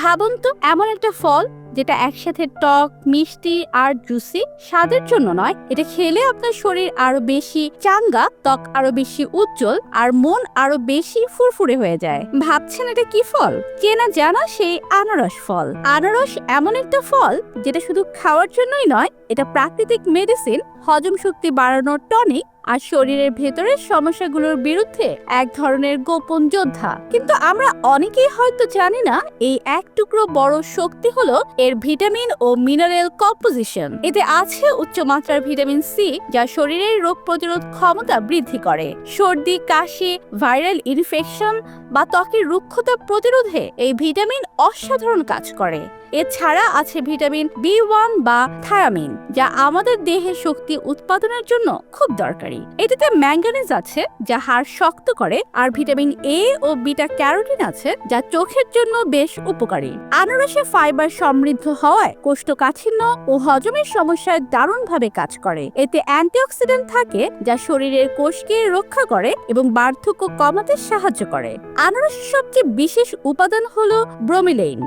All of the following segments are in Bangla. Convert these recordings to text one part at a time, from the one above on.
ভাবুন তো, এমন একটা ফল যেটা একসাথে টক, মিষ্টি আর জুসি স্বাদের জন্য নয়, এটা খেলে আপনার শরীর আরও বেশি চাঙ্গা, ত্বক আরও বেশি উজ্জ্বল আর মন আরও বেশি ফুরফুরে হয়ে যায়। ভাবছেন এটা কি ফল? চেনা জানা সেই আনারস ফল। আনারস এমন একটা ফল যেটা শুধু খাওয়ার জন্যই নয়, এটা প্রাকৃতিক মেডিসিন হজম শক্তি বাড়ানোর টনিক আর শরীরের ভেতরের সমস্যাগুলোর বিরুদ্ধে এক ধরনের গোপন যোদ্ধা। কিন্তু আমরা অনেকেই হয়তো জানি না, এই এক টুকরো বড় শক্তি হলো এর ভিটামিন ও মিনারেল কম্পোজিশন। এতে আছে উচ্চমাত্রার ভিটামিন সি, যা শরীরের রোগ প্রতিরোধ ক্ষমতা বৃদ্ধি করে। সর্দি, কাশি, ভাইরাল ইনফেকশন বা ত্বকের রুক্ষতা প্রতিরোধে এই ভিটামিন অসাধারণ কাজ করে। এছাড়া আছে ভিটামিন বি ওয়ান বা থায়ামিন যা আমাদের দেহে শক্তি উৎপাদনের জন্য খুব দরকারি। এটাতে ম্যাঙ্গানিজ আছে, যা হাড় শক্ত করে, আর ভিটামিন এ ও বিটা ক্যারোটিন আছে, যা চোখের জন্য বেশ উপকারী। আনারসে ফাইবার সমৃদ্ধ হওয়ায় কোষ্ঠকাঠিন্য ও হজমের সমস্যায় দারুণভাবে কাজ করে। এতে অ্যান্টিঅক্সিডেন্ট থাকে, যা শরীরের কোষকে রক্ষা করে এবং বার্ধক্য কমাতে সাহায্য করে। আনারসের সবচেয়ে বিশেষ উপাদান হলো ব্রোমিলেইন।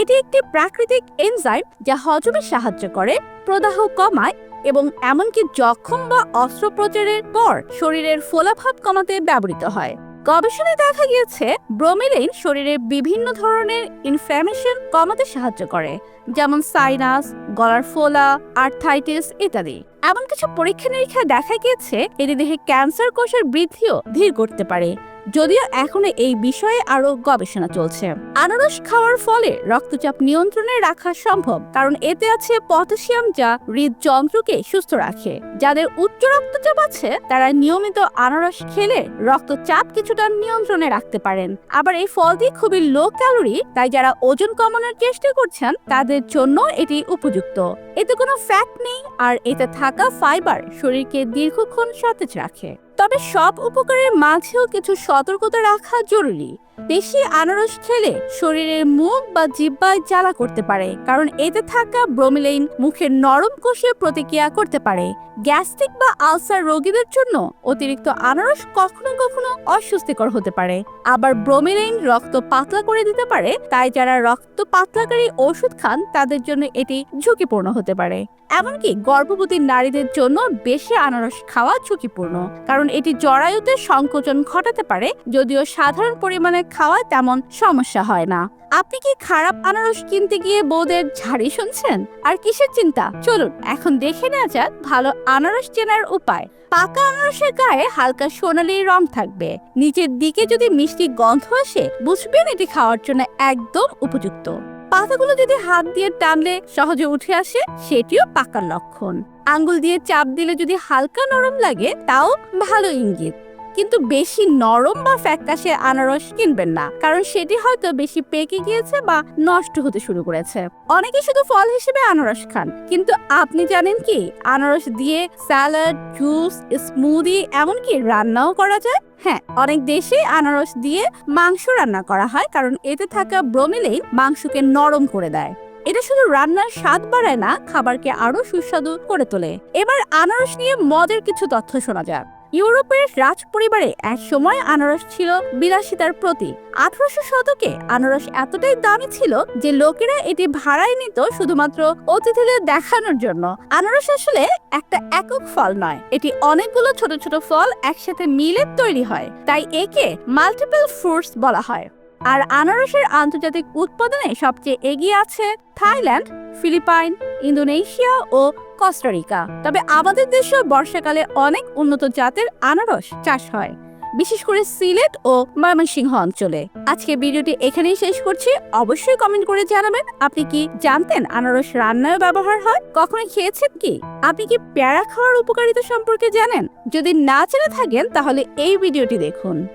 এটি একটি প্রাকৃতিক এনজাইম, যা হজমে সাহায্য করে, প্রদাহ কমায় এবং এমনকি জখম বা অস্ত্রোপচারের পর শরীরের ফোলাভাব কমাতে ব্যবহৃত হয়। গবেষণায় দেখা গিয়েছে ব্রোমিলিন শরীরের বিভিন্ন ধরনের ইনফ্ল্যামেশন কমাতে সাহায্য করে, যেমন সাইনাস গলার ফোলা আর্থাইটিস ইত্যাদি। এমন কিছু পরীক্ষা নিরীক্ষায় দেখা গিয়েছে, এটি দেহে ক্যান্সার কোষের বৃদ্ধিও ধীর করতে পারে। যদিও এখনও এই বিষয়ে আরও গবেষণা চলছে। আনারস খাওয়ার ফলে রক্তচাপ নিয়ন্ত্রণে রাখা সম্ভব, কারণ এতে আছে পটাশিয়াম যা হৃদযন্ত্রকে সুস্থ রাখে। যাদের উচ্চ রক্তচাপ আছে, তারা নিয়মিত আনারস খেলে রক্তচাপ কিছুটা নিয়ন্ত্রণে রাখতে পারেন। আবার এই ফলটি খুবই লো ক্যালোরি তাই যারা ওজন কমানোর চেষ্টা করছেন, তাদের জন্য এটি উপযুক্ত। এতে কোনো ফ্যাট নেই, আর এতে থাকা ফাইবার শরীরকে দীর্ঘক্ষণ সতেজ রাখে। তবে সব উপকারের মাঝেও কিছু সতর্কতা রাখা জরুরি। বেশি আনারস খেলে শরীরের মুখ বা জিব্বায় জ্বালা করতে পারে, কারণ এতে থাকা ব্রোমিলাইন মুখের নরম কোষে প্রতিক্রিয়া করতে পারে। গ্যাস্ট্রিক বা আলসার রোগীদের জন্য অতিরিক্ত আনারস কখনো কখনো অস্বস্তিকর হতে পারে। আবার ব্রোমিলাইন রক্ত পাতলা করে দিতে পারে, তাই যারা রক্ত পাতলাকারী ওষুধ খান, তাদের জন্য এটি ঝুঁকিপূর্ণ হতে পারে। এমনকি গর্ভবতী নারীদের জন্য বেশি আনারস খাওয়া ঝুঁকিপূর্ণ, কারণ এটি জরায়ুতে সংকোচন ঘটাতে পারে, যদিও সাধারণ পরিমাণে খাওয়া তেমন সমস্যা হয় না। আপনি কি খারাপ আনারস কিনতে গিয়ে বউদের ঝাড়ি শুনছেন? আর কিসের চিন্তা? চলুন, এখন দেখে নেওয়া যাক ভালো আনারস চেনার উপায়। পাকা আনারসের গায়ে হালকা সোনালি রং থাকবে। নিচের দিকে যদি মিষ্টি গন্ধ আসে, বুঝবেন এটি খাওয়ার জন্য একদম উপযুক্ত। পাতাগুলো যদি হাত দিয়ে টানলে সহজে উঠে আসে, সেটিও পাকার লক্ষণ। আঙ্গুল দিয়ে চাপ দিলে যদি হালকা নরম লাগে, তাও ভালো ইঙ্গিত। কিন্তু বেশি নরম বা ফ্যাকাশে আনারস কিনবেন না, কারণ সেটি হয়তো বেশি পেকে গিয়েছে বা নষ্ট হতে শুরু করেছে। অনেকে শুধু ফল হিসেবে আনারস খান, কিন্তু আপনি জানেন কি, আনারস দিয়ে স্যালাড, জুস, স্মুদি, এমনকি রান্নাও করা যায়? হ্যাঁ অনেক দেশে আনারস দিয়ে মাংস রান্না করা হয়, কারণ এতে থাকা ব্রোমিলেইন মাংসকে নরম করে দেয়। এটা শুধু রান্নার স্বাদ বাড়ায় না, খাবারকে আরও সুস্বাদু করে তোলে। এবার আনারস নিয়ে মজার কিছু তথ্য শোনা যাক। ইউরোপের রাজ পরিবারে এক সময় আনারস ছিল বিলাসিতার প্রতি আঠারোশো শতকে আনারস এতটাই দামি ছিল যে লোকেরা এটি ভাড়ায় নিত শুধুমাত্র অতিথিদের দেখানোর জন্য। আনারস আসলে একটা একক ফল নয়, এটি অনেকগুলো ছোট ছোট ফল একসাথে মিলে তৈরি হয়, তাই একে মাল্টিপল ফ্রুটস বলা হয়। আর আনারসের আন্তর্জাতিক উৎপাদনে সবচেয়ে এগিয়ে আছে থাইল্যান্ড, ফিলিপাইন, ইন্দোনেশিয়া ও কস্টারিকা তবে আমাদের দেশেও বর্ষাকালে অনেক উন্নত জাতের আনারস চাষ হয়, বিশেষ করে সিলেট ও ময়মনসিংহ অঞ্চলে। আজকে ভিডিওটি এখানেই শেষ করছি। অবশ্যই কমেন্ট করে জানাবেন, আপনি কি জানতেন আনারস রান্নায় ব্যবহার হয়? কখনো খেয়েছেন কি? আপনি কি পেয়ারা খাওয়ার উপকারিতা সম্পর্কে জানেন? যদি না জেনে থাকেন, তাহলে এই ভিডিওটি দেখুন।